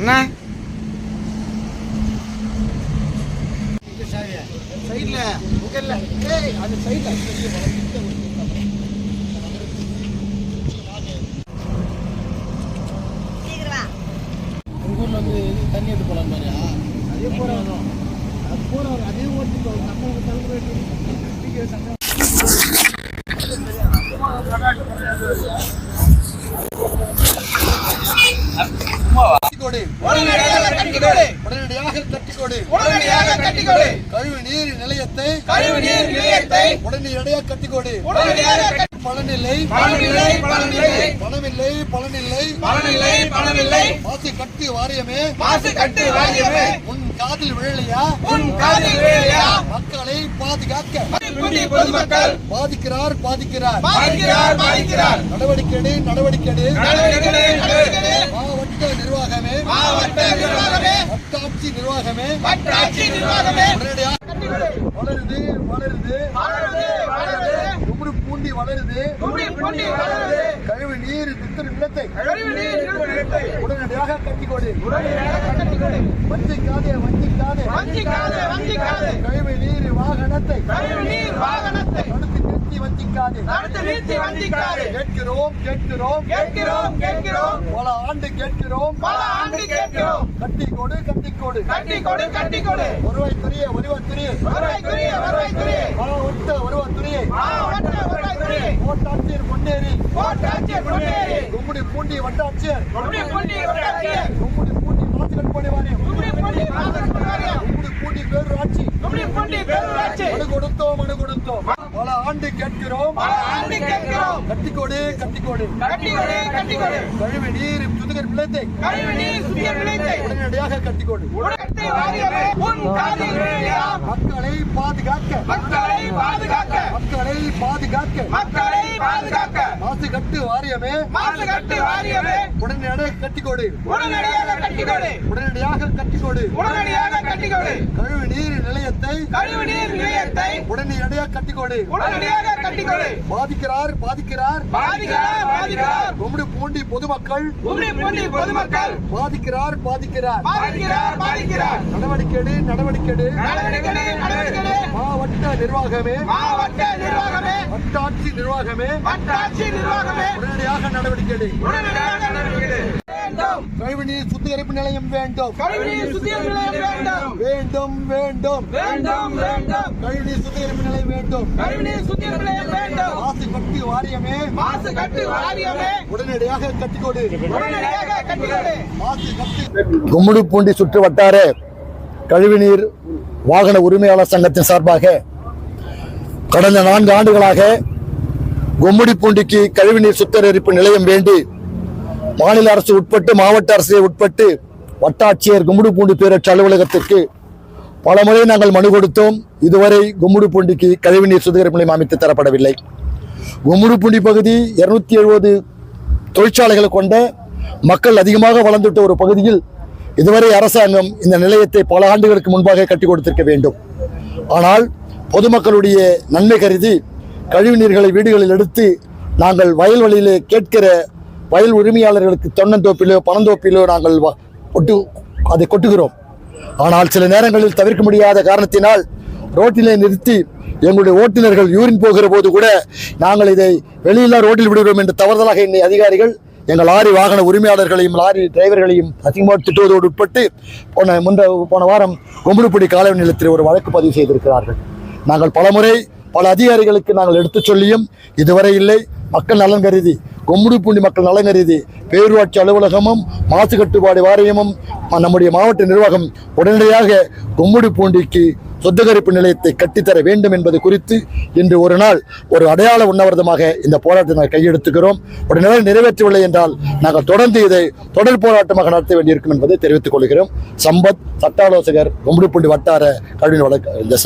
என்ன? சைடுல இல்ல ஏய் அது சைடுல தண்ணி எடுத்து போலாம் மாதிரியா அதே போறாங்க அது போறவங்க அதே ஓட்டிட்டு நம்ம தலைமுறை கட்டிக்கொடு. உடனடியாக கட்டிக்கொடு. உடனடியாக கட்டிக்கொடு. கழிவு நீர் நிலையத்தை கழிவு நீர் நிலையத்தை உடனடியாக கட்டிக்கொடு. உடனடியாக பலனில்லை பலனில்லை, பலனில்லை. பணமில்லை பலனில்லை பலனில்லை பலனில்லை மாசு கட்டு வாரியமே. மாசு கட்டு வாரியமே. உன் காதில் விழலையா? உன் காதில் வேலையா மக்களை பாதுகாக்க. பொதுமக்கள். பாதிக்கிறார் பாதிக்கிறார். பாதிக்கிறார். நடவடிக்கை நடவடிக்கை மாவட்ட நிர்வாகமே மாவட்ட நிர்வாகமே வட்டாட்சி நிர்வாகமே வட்டாட்சி நிர்வாகமே. உடனடியாக வளருது வளருது வளருது குமுறு பூண்டி வளருது குண்டி வளருது. கழிவு நீர் நித்திர நிலத்தை கழிவு நீர் உடனடியாக கட்டிக்கொடு. உடனடியாக கட்டிக்கொடு. வஞ்சிக்காதே வஞ்சிக்காதே. வஞ்சிக்காதே வஞ்சிக்காதே. கழிவு நீர் வாகனத்தை கழிவு நீர் நிறுத்தி வஞ்சிக்காதே தடுத்து நிறுத்தி வஞ்சிக்காதே கேட்கிறோம் கேட்கிறோம் கேட்கிறோம். கேட்கிறோம். பல ஆண்டு கேட்கிறோம். பல ஆண்டு கேட்கிறோம். கட்டிக்கொடு கட்டிக்கொடு கட்டி கொடு. கட்டி கொடு வருவாய்த்துறையே வருவாய்த்துறையே வருவாய்க்குரிய வருவாய்க்குரிய மாவட்ட வருவாய்த்துறையே மாவட்ட வருவாய்க்குரிய கோட்டாட்சியர் பொன்னேரி கோட்டாட்சியர் பொன்னேரி கும்முடி பூண்டி வட்டாட்சியர். குண்டி குண்டி வட்டாட்சியர். கும்முடி பூண்டி மாசு கட்டுப்பாடு வாரியம் குண்டி குண்டி வாசல்காரியம் கும்முடி பூண்டி பேரூராட்சி குண்டி குண்டி பேரூராட்சி மனு கொடுத்தோம் மனு கொடுத்தோம். பல ஆண்டு கேட்கிறோம். கட்டிக்கொடு கட்டிக்கொடு. கட்டி கொடு கட்டி கொடு கழிவு நீர் சுதுகர் நிலையத்தை உடனடியாக கட்டிக்கொடு. மக்களை பாதுகாக்க. மக்களை பாதுகாக்க. மக்களை பாதுகாக்க. மக்களை பாதுகாக்க. மாசு கட்டு வாரியமே. மாசு கட்டு வாரியமே. உடனடியாக கட்டிக்கொடு. உடனடியாக கட்டி கொடு உடனடியாக கட்டிக்கொடு. உடனடியாக கட்டி கொடு கழிவு நீர் நிலையத்தை உடனடியாக கட்டிக்கொடு. உடனடியாக கட்டி கொடு பாதிக்கிறார் பாதிக்கிறார். பாதிக்கிறார் பாதிக்கிறார். கும்முடி பூண்டி பொதுமக்கள். பொதுமக்கள். பாதிக்கிறார் பாதிக்கிறார். பாதிக்கிறார் பாதிக்கிறார். நடவடிக்கை நடவடிக்கை. நடவடிக்கை நடவடிக்கை மாவட்ட நிர்வாகமே. மாவட்ட நிர்வாகமே. வட்டாட்சி நிர்வாகமே. வட்டாட்சி நிர்வாகமே. உடனடியாக நடவடிக்கை. உடனடியாக நடவடிக்கை வேண்டும். கழிவுநீர் சுத்திகரிப்பு நிலையம் வேண்டும். கழிவுநீர் சுத்திகரிப்பு நிலையம் வேண்டும். வேண்டும் வேண்டும். வேண்டும் வேண்டும். கழிவுநீர் சுத்திகரிப்பு நிலையம் வேண்டும். கழிவுநீர் சுத்திகரிப்பு நிலையம் வேண்டும். மாசு கட்டி வாரியமே. மாசு கட்டு வாரியமே. உடனடியாக கட்டிக்கொடு. உடனடியாக கட்டிக்கொடு. மாசு கட்டி. கும்முடிப்பூண்டி சுற்று வட்டார கழிவுநீர் வாகன உரிமையாளர் சங்கத்தின் சார்பாக கடந்த நான்கு ஆண்டுகளாக கும்முடிப்பூண்டிக்கு கழிவுநீர் சுத்திகரிப்பு நிலையம் வேண்டி மாநில அரசு உட்பட்டு மாவட்ட அரசு உட்பட்டு வட்டாட்சியர் கும்முடிப்பூண்டி பேரூராட்சி அலுவலகத்திற்கு பலமுறை நாங்கள் மனு கொடுத்தோம். இதுவரை கும்முடிப்பூண்டிக்கு கழிவுநீர் சுத்திகரிப்பு நிலையம் அமைத்து தரப்படவில்லை. கும்முடிப்பூண்டி பகுதி இருநூத்தி எழுபது தொழிற்சாலைகளை கொண்ட மக்கள் அதிகமாக வளர்ந்துட்ட ஒரு பகுதியில் இதுவரை அரசாங்கம் இந்த நிலையத்தை பல ஆண்டுகளுக்கு முன்பாக கட்டி கொடுத்திருக்க வேண்டும். ஆனால் பொதுமக்களுடைய நன்மை கருதி கழிவுநீர்களை வீடுகளில் எடுத்து நாங்கள் வயல்வெளியிலே கேட்கிற வயல் உரிமையாளர்களுக்கு தொன்னந்தோப்பிலோ பணந்தோப்பிலோ நாங்கள் வ- கொட்டு அதை கொட்டுகிறோம். ஆனால் சில நேரங்களில் தவிர்க்க முடியாத காரணத்தினால் ரோட்டிலே நிறுத்தி எங்களுடைய ஓட்டுநர்கள் யூரின் போகிற போது கூட நாங்கள் இதை வெளியில்லா ரோட்டில் விடுகிறோம் என்று தவறுதலாக எண்ணி அதிகாரிகள் எங்கள் லாரி வாகன உரிமையாளர்களையும் லாரி டிரைவர்களையும் அதிகமாக திட்டுவதோடு உட்பட்டு போன முந்த போன வாரம் கொம்புடுப்படி காலை நிலையத்தில் ஒரு வழக்கு பதிவு செய்திருக்கிறார்கள். நாங்கள் பலமுறை பல அதிகாரிகளுக்கு நாங்கள் எடுத்துச் சொல்லியும் இதுவரை இல்லை. மக்கள் நலன் கருதி கொம்முடிப்பூண்டி மக்கள் நலன் கருதி பேரூராட்சி அலுவலகமும் மாசு கட்டுப்பாடு வாரியமும் நம்முடைய மாவட்ட நிர்வாகம் உடனடியாக கொம்முடிப்பூண்டிக்கு சுத்திகரிப்பு நிலையத்தை கட்டித்தர வேண்டும் என்பது குறித்து இன்று ஒரு நாள் ஒரு அடையாள உண்ணாவிரதமாக இந்த போராட்டத்தை நாங்கள் கையெடுத்துக்கிறோம் உடனே நிறைவேற்றவில்லை என்றால் நாங்கள் தொடர்ந்து இதை தொடர் போராட்டமாக நடத்த வேண்டியிருக்கும் என்பதை தெரிவித்துக் கொள்கிறோம். சம்பத் சட்ட ஆலோசகர் கொம்முடிப்பூண்டி வட்டார கல்வி வழக்கு இந்த